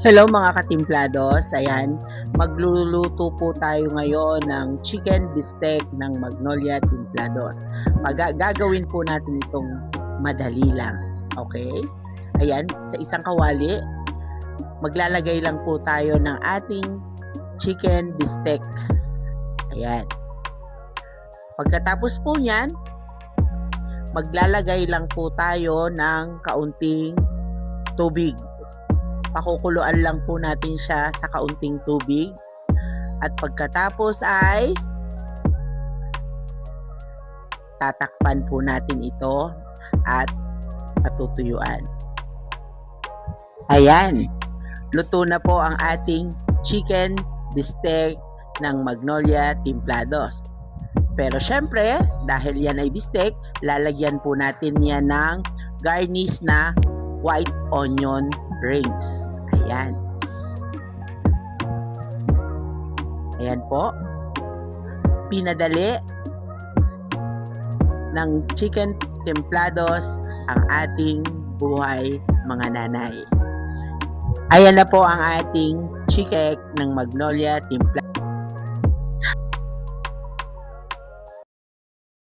Hello mga katimplados, ayan, magluluto po tayo ngayon ng chicken bistec ng Magnolia Timplados. Mag- gagawin po natin itong madali lang, okay? Ayan, sa isang kawali, maglalagay lang po tayo ng ating chicken bistec. Ayan. Pagkatapos po niyan, maglalagay lang po tayo ng kaunting tubig pakukuluan lang po natin siya sa kaunting tubig. At pagkatapos ay tatakpan po natin ito at patutuyuan. Ayan, luto na po ang ating chicken bistec ng Magnolia Timplados. Pero syempre, dahil yan ay bistec, lalagyan po natin yan ng garnish na white onion rings. Ayan. Ayan po. Pinadali ng chicken templados ang ating buhay mga nanay. Ayan na po ang ating chicken ng Magnolia Templa.